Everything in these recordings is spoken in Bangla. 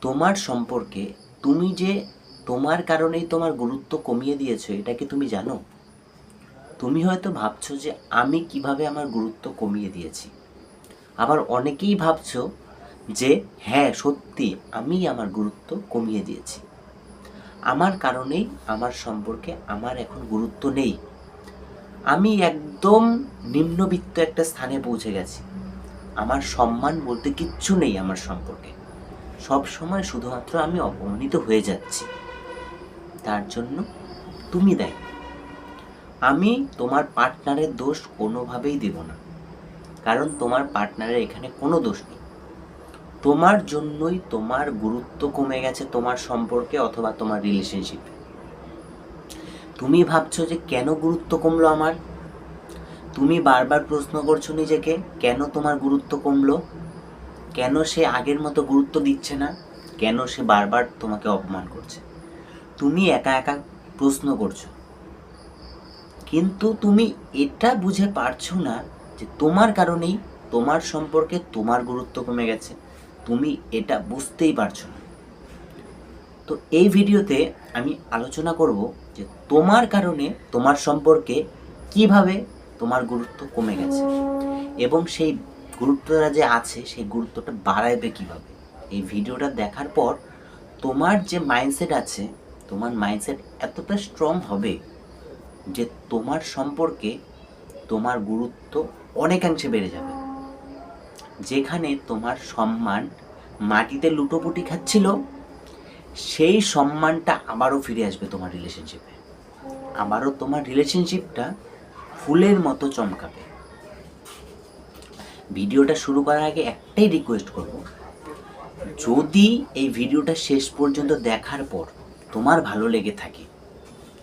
তোমার সম্পর্কে তুমি যে তোমার কারণেই তোমার গুরুত্ব কমিয়ে দিয়েছ, এটা কি তুমি জানো? তুমি হয়তো ভাবছ যে আমি কীভাবে আমার গুরুত্ব কমিয়ে দিয়েছি। আবার অনেকেই ভাবছ যে হ্যাঁ সত্যি আমি আমার গুরুত্ব কমিয়ে দিয়েছি। আমার কারণেই আমার সম্পর্কে আমার এখন গুরুত্ব নেই। আমি একদম নিম্নবিত্ত একটা স্থানে পৌঁছে গেছি। আমার সম্মান বলতে কিচ্ছু নেই আমার সম্পর্কে। সব সময় শুধুমাত্র আমি অপমানিত হয়ে যাচ্ছি। তার জন্য তুমি দেয়। আমি তোমার পার্টনারের দোষ কোনোভাবেই দেব না। কারণ তোমার পার্টনারের এখানে কোনো দোষ নেই। তোমার জন্যই তোমার গুরুত্ব কমে গেছে তোমার সম্পর্কে অথবা তোমার রিলেশনশিপে তুমি ভাবছ যে কেন গুরুত্ব কমলো আমার? তুমি বারবার প্রশ্ন করছ নিজেকে, কেন তোমার গুরুত্ব কমলো? কেন সে আগের মতো গুরুত্ব দিচ্ছে না? কেন সে বারবার তোমাকে অপমান করছে? তুমি একা একা প্রশ্ন করছ। কিন্তু তুমি এটা বুঝে পারছ না যে তোমার কারণেই তোমার সম্পর্কে তোমার গুরুত্ব কমে গেছে। তুমি এটা বুঝতেই পারছ না। তো এই ভিডিওতে আমি আলোচনা করব যে তোমার কারণে তোমার সম্পর্কে কীভাবে তোমার গুরুত্ব কমে গেছে। এবং সেই গুরুত্বটা যে আছে, সেই গুরুত্বটা বাড়াইবে কীভাবে? এই ভিডিওটা দেখার পর তোমার যে মাইন্ডসেট আছে, তোমার মাইন্ডসেট এতটা স্ট্রং হবে যে তোমার সম্পর্কে তোমার গুরুত্ব অনেকাংশে বেড়ে যাবে। যেখানে তোমার সম্মান মাটিতে লুটোপুটি খাচ্ছিল, সেই সম্মানটা আবারও ফিরে আসবে তোমার রিলেশনশিপে আবারও তোমার রিলেশনশিপটা ফুলের মতো চমকাবে। ভিডিওটা শুরু করার আগে একটাই রিকোয়েস্ট করব। যদি এই ভিডিওটা শেষ পর্যন্ত দেখার পর তোমার ভালো লেগে থাকে,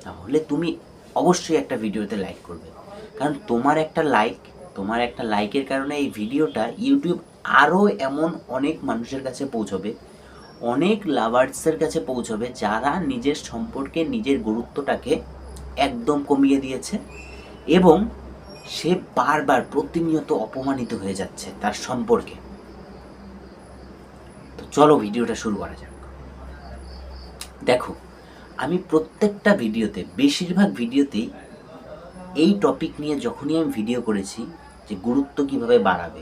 তাহলে তুমি অবশ্যই একটা ভিডিওতে লাইক করবে। কারণ তোমার একটা লাইক তোমার একটা লাইকের কারণে এই ভিডিওটা ইউটিউব আরও এমন অনেক মানুষের কাছে পৌঁছবে, অনেক লাভার্সের কাছে পৌঁছবে যারা নিজের সম্পর্কে, নিজের গুরুত্বটাকে একদম কমিয়ে দিয়েছে এবং সে বারবার প্রতিনিয়ত অপমানিত হয়ে যাচ্ছে তার সম্পর্কে। তো চলো ভিডিওটা শুরু করা যাক। দেখো, আমি প্রত্যেকটা ভিডিওতে, বেশিরভাগ ভিডিওতেই এই টপিক নিয়ে যখনই আমি ভিডিও করেছি যে গুরুত্ব কীভাবে বাড়াবে,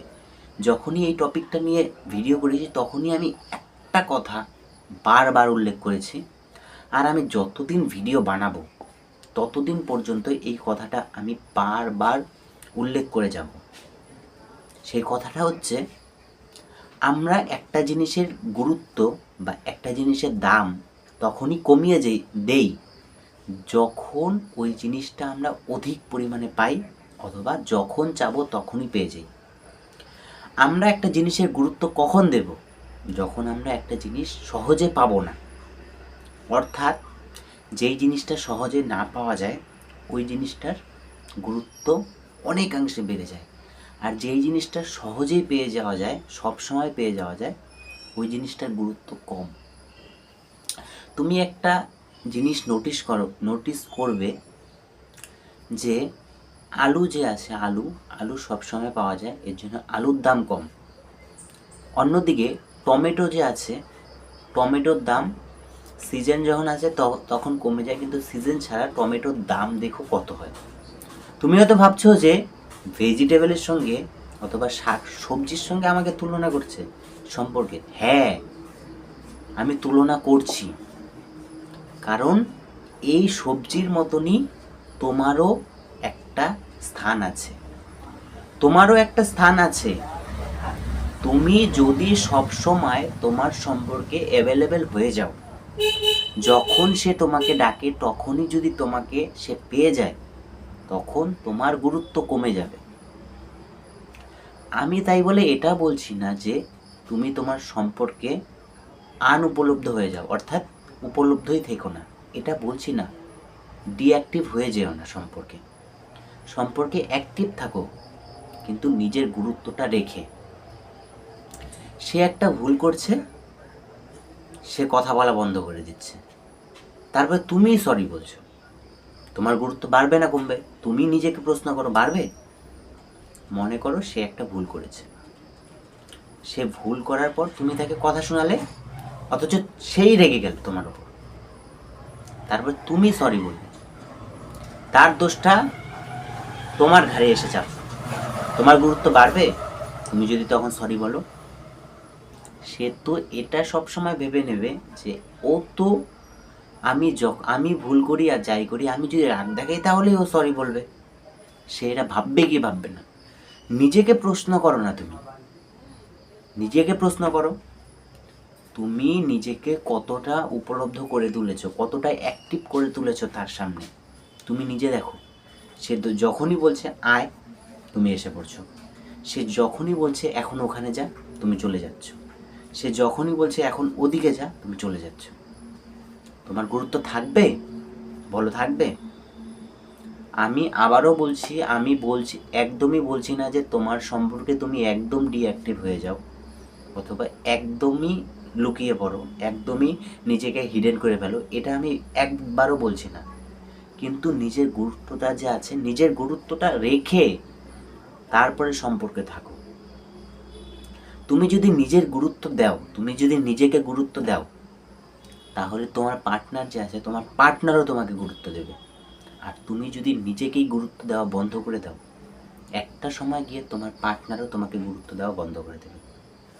যখনই এই টপিকটা নিয়ে ভিডিও করেছি তখনই আমি একটা কথা বারবার উল্লেখ করেছি, আর আমি যতদিন ভিডিও বানাবো ততদিন পর্যন্ত এই কথাটা আমি বারবার উল্লেখ করে যাব। সেই কথাটা হচ্ছে, আমরা একটা জিনিসের গুরুত্ব বা একটা জিনিসের দাম তখনই কমিয়ে যেই দেই যখন ওই জিনিসটা আমরা অধিক পরিমাণে পাই অথবা যখন চাবো তখনই পেয়ে যাই। আমরা একটা জিনিসের গুরুত্ব কখন দেব? যখন আমরা একটা জিনিস সহজে পাবো না। অর্থাৎ যেই জিনিসটা সহজে না পাওয়া যায়, ওই জিনিসটার গুরুত্ব অনেকাংশে বেড়ে যায়। আর যেই জিনিসটা সহজেই পেয়ে যাওয়া যায় সব সময় পেয়ে যাওয়া যায়, ওই জিনিসটার গুরুত্ব কম। তুমি একটা জিনিস নোটিশ করো নোটিস করবে যে আলু যে আছে, আলু আলু সব সময় পাওয়া যায়, এর জন্য আলুর দাম কম। অন্যদিকে টমেটো যে আছে, টমেটোর দাম সিজন যখন আছে তখন কমে যায়, কিন্তু সিজন ছাড়া টমেটোর দাম দেখো কত হয়। তুমি হয়তো ভাবছ যে ভেজিটেবলের সঙ্গে অথবা শাক সবজির সঙ্গে আমাকে তুলনা করছে, সম্পর্কে। হ্যাঁ আমি তুলনা করছি। কারণ এই সবজির মতনই তোমারও একটা স্থান আছে। তোমারও একটা স্থান আছে। তুমি যদি সব সময় তোমার সম্পর্কে অ্যাভেলেবেল হয়ে যাও যখন সে তোমাকে ডাকে, তখনই যদি তোমাকে সে পেয়ে যায়, তখন তোমার গুরুত্ব কমে যাবে। আমি তাই বলে এটা বলছি না যে তুমি তোমার সম্পর্কে আনউপলব্ধ হয়ে যাও, অর্থাৎ উপলব্ধই থেকো না। এটা বলছি না ডিঅ্যাক্টিভ হয়ে যেও না সম্পর্কে। সম্পর্কে অ্যাক্টিভ থাকো, কিন্তু নিজের গুরুত্বটা রেখে। সে একটা ভুল করছে সে কথা বলা বন্ধ করে দিচ্ছে। তারপর তুমি সরি বলছো। তোমার গুরুত্ব বাড়বে না কমবে? তুমি নিজেকে প্রশ্ন করো, বাড়বে? মনে করো সে একটা ভুল করেছে। সে ভুল করার পর তুমি তাকে কথা শোনালে, অথচ সেই রেগে গেল তোমার ওপর তারপর তুমি সরি বলবে তার দোষটা তোমার ঘাড়ে এসে চাপ তোমার গুরুত্ব বাড়বে? তুমি যদি তখন সরি বলো সে তো এটা সবসময় ভেবে নেবে যে ও তো আমি যখ, আমি ভুল করি আর যাই করি, আমি যদি রাগ দেখাই তাহলেই ও সরি বলবে। সে এটা ভাববে কি ভাববে না। নিজেকে প্রশ্ন করো না তুমি। নিজেকে প্রশ্ন করো। তুমি নিজেকে কতটা উপলব্ধ করে তুলেছো, কতটা অ্যাক্টিভ করে তুলেছো তার সামনে। তুমি নিজে দেখো। সে তো যখনই বলছে, আয়, তুমি এসে পড়ছো। সে যখনই বলছে, এখন ওখানে যা, তুমি চলে যাচ্ছ। সে যখনই বলছে, এখন ওদিকে যা, তুমি চলে যাচ্ছ। তোমার গুরুত্ব থাকবে? বলো, থাকবে? আমি আবারও বলছি, আমি বলছি, একদমই বলছি না যে তোমার সম্পর্কে তুমি একদম ডিঅ্যাক্টিভ হয়ে যাও, অথবা একদমই লুকিয়ে পড়ো, একদমই নিজেকে হিডেন করে ফেলো, এটা আমি একবারও বলছি না। কিন্তু নিজের গুরুত্বটা যে আছে, নিজের গুরুত্বটা রেখে তারপরে সম্পর্কে থাকো। তুমি যদি নিজের গুরুত্ব দাও, তুমি যদি নিজেকে গুরুত্ব দাও, তাহলে তোমার পার্টনার যে আছে, তোমার পার্টনারও তোমাকে গুরুত্ব দেবে। আর তুমি যদি নিজেকেই গুরুত্ব দেওয়া বন্ধ করে দাও, একটা সময় গিয়ে তোমার পার্টনারও তোমাকে গুরুত্ব দেওয়া বন্ধ করে দেবে।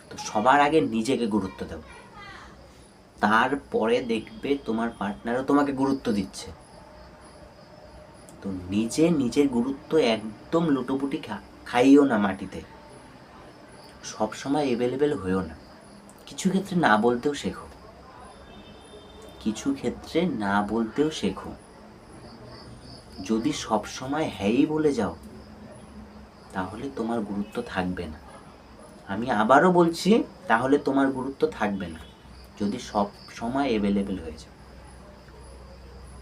তো সবার আগে নিজেকে গুরুত্ব দাও। তারপরে দেখবে তোমার পার্টনারও তোমাকে গুরুত্ব দিচ্ছে। তো নিজে নিজের গুরুত্ব একদম লুটোপুটি খাইও না মাটিতে। সব সময় এভেলেবেল হয়েও না। কিছু ক্ষেত্রে না বলতেও শেখো। কিছু ক্ষেত্রে না বলতেও শেখো। যদি সব সময় হ্যাঁই বলে যাও, তাহলে তোমার গুরুত্ব থাকবে না। আমি আবারও বলছি, তাহলে তোমার গুরুত্ব থাকবে না। যদি সব সময় অ্যাভেলেবেল হয়ে যায়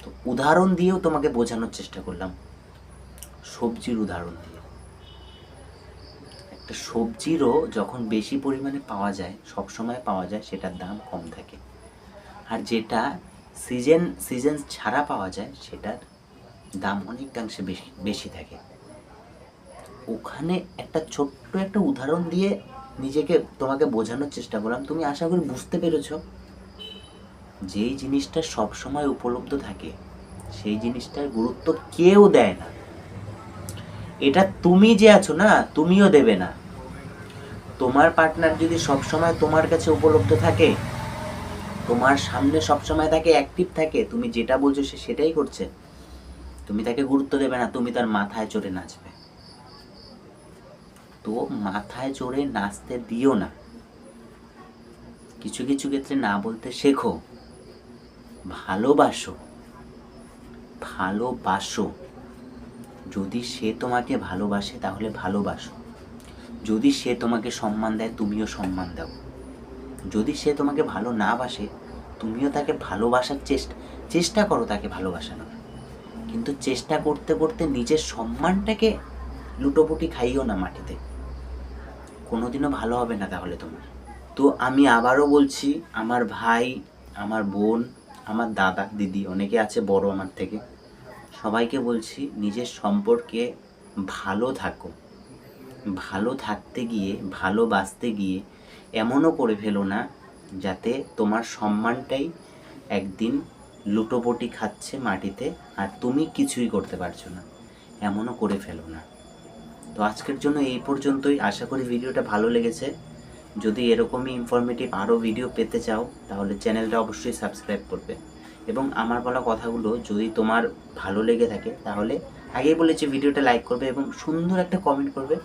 তো উদাহরণ দিয়েও তোমাকে বোঝানোর চেষ্টা করলাম। সবজির উদাহরণ দিয়ে। একটা সবজিরও যখন বেশি পরিমাণে পাওয়া যায় সব সময় পাওয়া যায়, সেটার দাম কম থাকে। আর যেটা সিজন সিজন ছাড়া পাওয়া যায়, সেটার দাম অনেকাংশে বেশি বেশি থাকে। ওখানে একটা ছোট্ট একটা উদাহরণ দিয়ে নিজেকে, তোমাকে বোঝানোর চেষ্টা করলাম। তুমি আশা করি বুঝতে পেরেছ যেই জিনিসটা সব সময় উপলব্ধ থাকে, সেই জিনিসটার গুরুত্ব কেউ দেয় না। এটা তুমি যে আছো না, তুমিও দেবে না। তোমার পার্টনার যদি সব সময় তোমার কাছে উপলব্ধ থাকে, তোমার সামনে সব সময় থাকে অ্যাক্টিভ থাকে, তুমি যেটা বলছো সে সেটাই করছে, তুমি তাকে গুরুত্ব দেবে না, তুমি তার মাথায় চড়ে নাচবে। তো মাথায় চড়ে নাচতে দিও না। কিছু কিছু ক্ষেত্রে না বলতে শেখো। ভালোবাসো। ভালোবাসো। যদি সে তোমাকে ভালোবাসে, তাহলে ভালোবাসো। যদি সে তোমাকে সম্মান দেয়, তুমিও সম্মান দাও। যদি সে তোমাকে ভালো না বাসে, তুমিও তাকে ভালোবাসার চেষ্টা চেষ্টা করো তাকে ভালোবাসানোর। কিন্তু চেষ্টা করতে করতে নিজের সম্মানটাকে লুটোপুটি খাইও না মাটিতে। কোনোদিনও ভালো হবে না তাহলে তোমার। তো আমি আবারও বলছি, আমার ভাই, আমার বোন, আমার দাদা, দিদি, অনেকে আছে বড় আমার থেকে। সবাইকে বলছি, নিজের সম্পর্কে ভালো থাকো। ভালো থাকতে গিয়ে, ভালোবাসতে গিয়ে এমনও করে ফেলো না যাতে তোমার সম্মানটাই একদিন লুটোপটি খাচ্ছে মাটিতে আর তুমি কিছুই করতে পারছ না। এমনও করে ফেলো না। তো আজকের জন্য এই পর্যন্তই। আশা করি ভিডিওটা ভালো লেগেছে। যদি এরকমই ইনফরমেটিভ আরও ভিডিও পেতে চাও, তাহলে চ্যানেলটা অবশ্যই সাবস্ক্রাইব করবে। এবং আমার বলা কথাগুলো যদি তোমার ভালো লেগে থাকে, তাহলে আগেই বলেছি ভিডিওটা লাইক করবে এবং সুন্দর একটা কমেন্ট করবে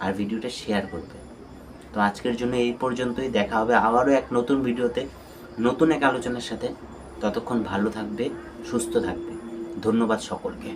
আর ভিডিওটা শেয়ার করবে। তো আজকের জন্য এই পর্যন্তই, দেখা হবে আবারও এক নতুন ভিডিওতে, নতুন এক আলোচনার সাথে। ততক্ষণ ভালো থাকবে, সুস্থ থাকবে। ধন্যবাদ সকলকে।